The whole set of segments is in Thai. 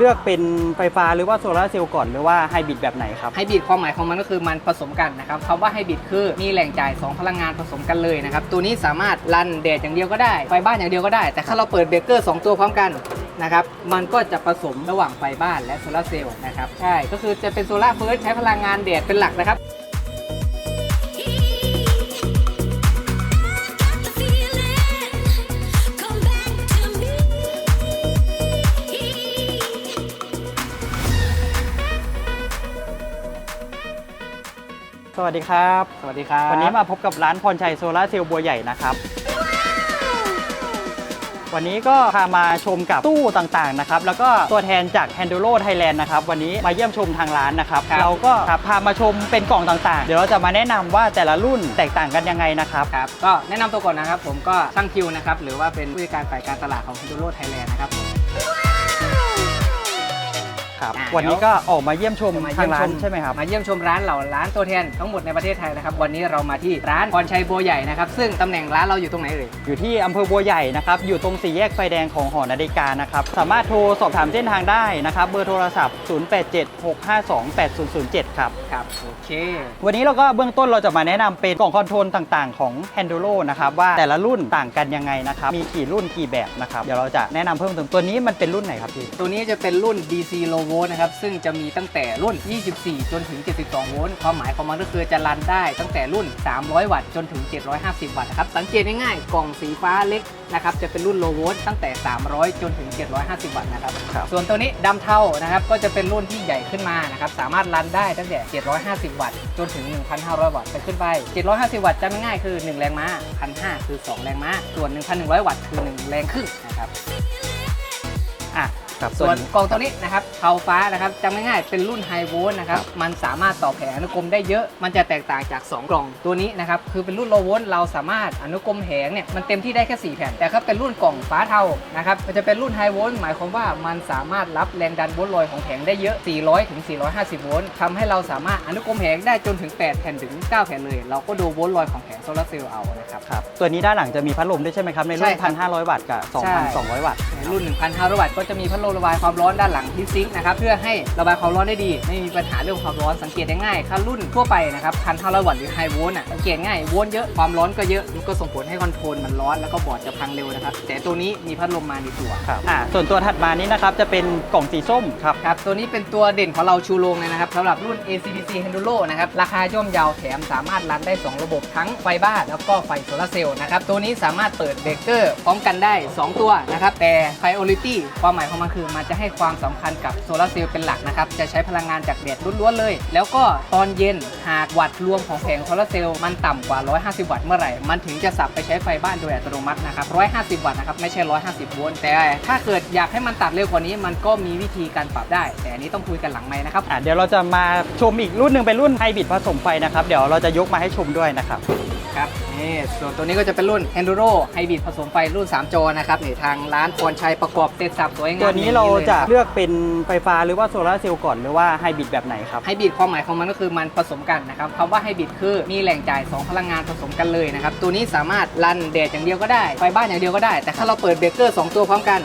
เลือกเป็นไฟฟ้าหรือว่าโซลาร์เซลล์ก่อนหรือว่าไฮบริดแบบไหนครับ ไฮบริดความหมายของมันก็คือมันผสมกันนะครับคำว่าไฮบริดคือมีแหล่งจ่าย 2 พลังงานผสมกันเลยนะครับ ตัวนี้สามารถรันแดดอย่างเดียวก็ได้ ไฟบ้านอย่างเดียวก็ได้ แต่ถ้าเราเปิดเบรกเกอร์ 2 ตัวพร้อมกันนะครับ มันก็จะผสมระหว่างไฟบ้านและโซลาร์เซลล์นะครับ ใช่ ก็คือจะเป็นโซลาร์เฟิร์สใช้พลังงานแดดเป็นหลักนะครับ สวัสดีครับ สวัสดีครับ วันนี้มาพบกับร้านพรชัยโซลาร์เซลล์บัวใหญ่นะครับ วันนี้ก็พามาชมกับตู้ต่างๆนะครับ แล้วก็ตัวแทนจาก h a n d l o Thailand นะครับ วันนี้มาเยี่ยมชมทางร้านนะครับเราก็ครับพามาชมเป็นกล่องต่างๆ เดี๋ยวเราจะมาแนะนำว่าแต่ละรุ่นแตกต่างกันยังไงนะครับ ครับก็แนะนำตัวก่อนนะครับ ผมก็ช่างคิวนะครับ หรือว่าเป็นผู้จัดการฝ่ายการตลาดของ h ฮ n โ o ไทยแลนด์นะครับผม ครับ อ่าวันนี้ก็ออกมาเยี่ยมชมมาทาเยี่ยงมร้าชนมใช่ไหมครับ มาเยี่ยมชมร้านเหล่าร้านตัวแทนทั้งหมดในประเทศไทยนะครับ วันนี้เรามาที่ร้านพรชัยโบวใหญ่นะครับ ซึ่งตำแหน่งร้านเราอยู่ตรงไหนเอ่ย อยู่ที่อำเภอบัวใหญ่นะครับ อยู่ตรงสี่แยกไฟแดงของหอนาฬิกานะครับ สามารถโทรสอบถามเส้นทางได้นะครับ เบอร์โทรศัพท์ 0876528007 ครับ ครับ โอเค วันนี้เราก็เบื้องต้นเราจะมาแนะนำเป็นกล่องคอนโทรลต่างๆของ h a n d l o นะครับว่าแต่ละรุ่นต่างกันยังไงนะครับ มีกี่รุ่นกี่แบบนะครับ เดี๋ยวเราจะแนะนำเพิ่มเติมตัวนี้มันเป็นรุ่นไหนครับพี่ ตัวนี้จะเป็นรุ่น DC low volt นะครับ ซึ่งจะมีตั้งแต่รุ่น 24 จนถึง 72 โวลต์ความหมายของมันก็คือจะรันได้ตั้งแต่รุ่น 300 วัตต์จนถึง 750 วัตต์นะครับสังเกตง่ายๆกล่องสีฟ้าเล็กนะครับจะเป็นรุ่น low volt ตั้งแต่ 300 จนถึง 750 วัตต์นะครับรบส่วนตัวนี้ดำเทานะครับก็จะเป็นรุ่นที่ใหญ่ขึ้นมานะครับสามารถรันได้ตั้งแต่ 750 วัตต์จนถึง 1,500 วัตต์ไปขึ้นไป 750 วัตต์จำง่ายๆคือ 1 แรงม้า 1,500 คือ 2 แรงม้า ส่วน 1,100 วัตต์คือ 1 แรงครึ่งนะครับอะ ครับส่วนนี้กล่องตัวนี้นะครับเทาฟ้านะครับจำง่ายๆเป็นรุ่นไฮโวลต์นะครับมันสามารถต่อแผงอนุกรมได้เยอะ มันจะแตกต่างจาก 2 กล่องตัวนี้นะครับคือเป็นรุ่นโลโวลต์เราสามารถอนุกรมแผงเนี่ยมันเต็มที่ได้แค่ 4 แผ่นแต่ถ้าเป็นรุ่นกล่องฟ้าเทานะครับมันจะเป็นรุ่นไฮโวลต์หมายความว่ามันสามารถรับแรงดันโวลต์ลอยของแผงได้เยอะ 400ถึง450 โวลต์ทำให้เราสามารถอนุกรมแผงได้จนถึง 8 แผ่นถึง 9 แผ่นเลย เราก็ดูโวลต์ลอยของแผงโซลาร์เซลล์เอานะครับครับตัวนี้ด้านหลังจะมีพัดลมด้วยใช่ไหมครับในรุ่ใช่นครับ1,500 วัตต์กับใช่2,200 วัตต์ในรุ่น 1,500 วัตต์ก็จะมีพัดลมระบายความร้อนด้านหลังที่ซิงค์นะครับเพื่อให้ระบายความร้อนได้ดี ไม่มีปัญหาเรื่องความร้อนสังเกตได้ง่ายถ้ารุ่นทั่วไปนะครับ1,500วัตต์หรือไฮโวลต์อะสังเกตง่ายโวลต์เยอะความร้อนก็เยอะมันก็ส่งผลให้คอนโทรลมันร้อนแล้วก็บอร์ดจะพังเร็วนะครับแต่ตัวนี้มีพัดลมมาในตัวครับอ่าส่วนตัวถัดมานี้นะครับจะเป็นกล่องสีส้มครับครับตัวนี้เป็นตัวเด่นของเราชูโรงเลยนะครับสำหรับรุ่น ACDC Handuro นะครับราคาย่อมเยาวแถมสามารถรันได้ 2 ระบบทั้งไฟบ้านแล้วก็ไฟโซลาร์เซลล์นะครับตัวนี้สามารถเปิดเบรกเกอร์พร้อมกันได้ 2 ตัวนะครับแต่ Priority ความหมายของมันคือมันจะให้ความสำคัญกับโซลาร์เซลล์เป็นหลักนะครับ จะใช้พลังงานจากแดดล้วนๆเลย แล้วก็ตอนเย็นหากวัตต์รวมของแผงโซลาร์เซลล์มันต่ำกว่า 150 วัตต์เมื่อไหร่ มันถึงจะสับไปใช้ไฟบ้านโดยอัตโนมัตินะครับ 150 วัตต์นะครับ ไม่ใช่ 150 โวลต์แต่ถ้าเกิดอยากให้มันตัดเร็วกว่านี้ มันก็มีวิธีการปรับได้ แต่อันนี้ต้องคุยกันหลังไหมนะครับเดี๋ยวเราจะมาชมอีกรุ่นหนึ่งเป็นรุ่นไฮบริดผสมไฟนะครับ เดี๋ยวเราจะยกมาให้ชมด้วยนะครับ ครับนี่ส่วนตัวนี้ก็จะเป็นรุ่น Enduro Hybrid ผสมไฟรุ่น 3 จอนะครับนี่ทางร้านพรชัยประกอบเสร็จสับสวยงามตัวนี้เราจะเลือกเป็นไฟฟ้าหรือว่าโซลาร์เซลล์ก่อนหรือว่าไฮบริดแบบไหนครับไฮบริดความหมายของมันก็คือมันผสมกันนะครับคำว่าไฮบริดคือมีแหล่งจ่าย 2 พลังงานผสมกันเลยนะครับตัวนี้สามารถรันแดดอย่างเดียวก็ได้ไฟบ้านอย่างเดียวก็ได้ แต่ถ้าเราเปิดเบรกเกอร์2ตัวพร้อมกัน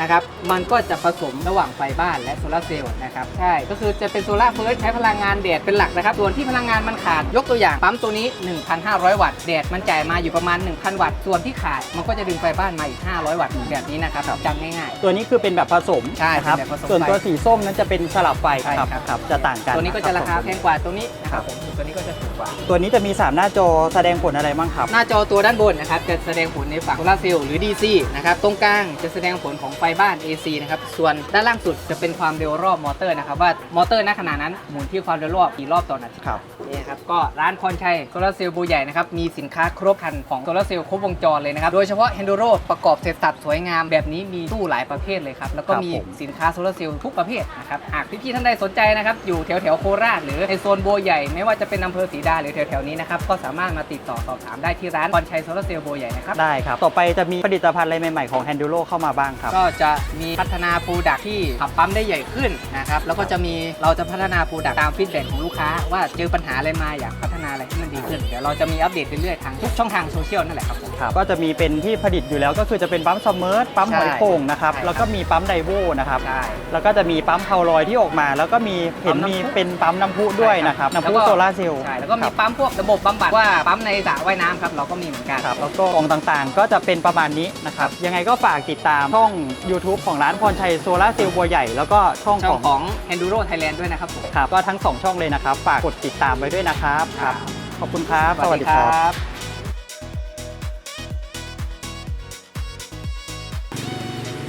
นะครับ มันก็จะผสมระหว่างไฟบ้านและโซลาร์เซลล์นะครับ ใช่ ก็คือจะเป็นโซลาร์เฟิร์สใช้พลังงานแดดเป็นหลักนะครับ ส่วนที่พลังงานมันขาด ยกตัวอย่างปั๊มตัวนี้ 1,500 วัตต์ แดดมันจ่ายมาอยู่ประมาณ 1,000 วัตต์ ส่วนที่ขาดมันก็จะดึงไฟบ้านมาอีก 500 วัตต์แบบนี้นะครับจำง่ายๆ ตัวนี้คือเป็นแบบผสมใช่นะครับเป็นแบบผสมส่วนตัวสีส้มนั้นจะเป็นสลับไฟใช่ครับครับครับ จะต่างกันตัวนี้ก็จะราคาบแพงกว่าตัวนี้นะครับผมตัวนี้ก็จะถูกกว่า ตัวนี้จะมี 3 หน้าจอแสดงผลอะไรบ้างครับ หน้าจอตัวด้านบนนะครับจะแสดงผลในฝั่งโซลาร์เซลล์หรือ DC นะครับตรงกลางจะแสดงผลของไฟบ้าน AC นะครับ ส่วนด้านล่างสุดจะเป็นความเร็วรอบมอเตอร์นะครับ ว่ามอเตอร์ณขณะนั้นหมุนที่ความเร็วรอบกี่รอบต่อนาทีครับ นี่ครับ ก็ร้านพรชัยโซลาร์เซลล์บูใหญ่นะครับ มีสินค้าครบครันของโซลาร์เซลล์ครบวงจรเลยนะครับ โดยเฉพาะ Enduro ประกอบเสร็จสับสวยงามแบบนี้มีตู้หลายประเภทเลยครับ แล้วก็ครับมีผมสินค้าโซลาร์เซลล์ทุกประเภทนะครับ หากพี่ๆท่านใดสนใจนะครับ อยู่แถวแถวๆโคราชหรือในโซนโบวใหญ่ ไม่ว่าจะเป็นอำเภอศรีดาหรือแถวแถวๆนี้นะครับ ก็สามารถมาติดต่อสอบถามได้ที่ร้านพรชัยโซลาร์เซลล์โบวใหญ่นะครับ ได้ครับ ต่อไปจะมีผลิตภัณฑ์อะไรใหม่ๆของ h a n d u l o เข้ามาบ้างครับก็จะมีพัฒนาโปรดักที่ขับปั๊มได้ใหญ่ขึ้นนะครับแล้วก็จะมีเราจะพัฒนาโปรดักตามฟีดแบ็กของลูกค้า ว่าเจอปัญหาอะไรมาอยากพัฒนาอะไรให้มันดีขึ้นเดี๋ยวเราจะมีอัปเดตเรื่อยๆทางทุกช่องทางโซเชียลนั่นแหละครับผม ครับก็จะมีเป็นที่ผลิตอยู่แล้วก็คือจะเป็นปั๊มซัมเมอร์ปั๊มใช่หอยโข่งนะครับ ใช่ครับ แล้วก็มีปั๊มไดโวนะครับ ใช่ แล้วก็จะมีปั๊มเพาลอยที่ออกมา แล้วก็มีเห็นปั๊มน้ำพุ มีเป็นปั๊มน้ำพุด้วยนะครับใช่ครับน้ำพุแล้วก็โซลาร์เซลล์ใช่แล้วก็มีครับปั๊มพวกระบบบำบัดว่าปั๊มในสระว่ายน้ำครับเราก็มีเหมือนกัน ครับแล้วก็กล่องต่างๆ ก็จะเป็นประมาณนี้นะครับ ยังไงก็ฝากติดตามช่อง YouTube ของร้านพรชัยโซลาร์เซลล์บัวใหญ่ แล้วก็ช่องช่ขอองงของ Enduro Thailand ด้วยนะครับผม ครับก็ทั้ง 2 ช่องเลยนะครับ ฝากกดติดตามไว้ด้วยนะครับครับ ขอบคุณครับ สวัสดีครับ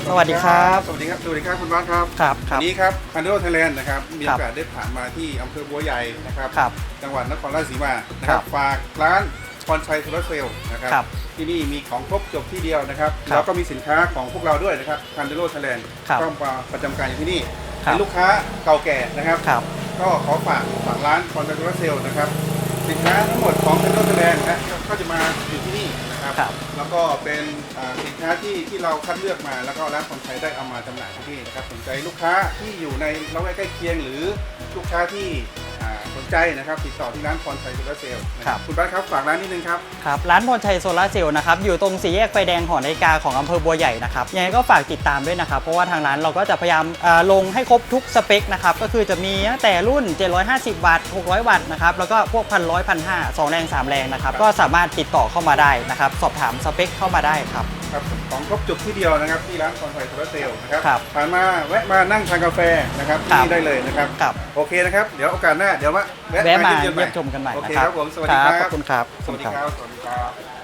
สวัสดีครับ สวัสดีครับ สวัสดีครับคุณบ้านครับครับควัรับนนี้ครับคันโดไทยแลนด์นะครับ มีครัโอบกาสได้ผ่านมาที่อำเภอบัวใหญ่นะครับ ครับ จังหวัดนครราชสีมานะคครัรับบ ฝากร้าน พรชัยโซลาร์เซลล์นะครับ ครับที่นี่มีของครบจบที่เดียวนะครับ ครับแล้วก็มีสินค้าของพวกเราด้วยนะครับคันโดไทยแลนด์ครับก็มาประจำการอยู่ที่นี่ครับ เป็นลูกค้าเก่าแก่นะครับ ครับ ก็ขอฝากฝากร้านพรชัยโซลาร์เซลล์นะครับ สินค้าทั้งหมดของคันโดไทยแลนด์นะก็จะมาอยู่ที่นี่นะครับ ครับ แล้วก็เป็นอ่าสินค้าที่ที่เราคัดเลือกมา แล้วก็ร้านคนไทยได้เอามาจำหน่ายที่นี่นะครับสนใจลูกค้าที่อยู่ในละแวกใกล้เคียงหรือลูกค้าที่อ่า สนใจนะครับติดต่อที่ร้านพรชัยโซลาร์เซลล์นะครับคุณบ้านครับฝากร้านนิดนึงครับ ครับ ร้านพรชัยโซลาร์เซลล์นะครับ อยู่ตรงสี่แยกไฟแดงหอนาฬิกาของอำเภอบัวใหญ่นะครับ ยังไงก็ฝากติดตามด้วยนะครับ เพราะว่าทางร้านเราก็จะพยายามเอ่อลงให้ครบทุกสเปคนะครับ ก็คือจะมีตั้งแต่รุ่น 750 วัตต์ 600 วัตต์นะครับ แล้วก็พวกพันร้อยพันห้าสองแรงสามแรงนะครับ ก็สามารถติดต่อเข้ามาได้นะครับ สอบถามสเปคเข้ามาได้ครับ ครับของครบจบที่เดียวนะครับที่ร้านพรชัยโซลาร์เซลล์นะครับครับผ่านมาแวะมานั่งทานกาแฟนะครับครับที่นี่ได้เลยนะครับครับ โอเคนะครับเดี๋ยวโอกาสหน้าเดี๋ยวมาแวะมาเยี่ยมเยี่ยมชมกันใหม่โอนะเคครัครับผมสวัสดีครับขอบคุณครับ สวัสดีครับสวัสดีครับ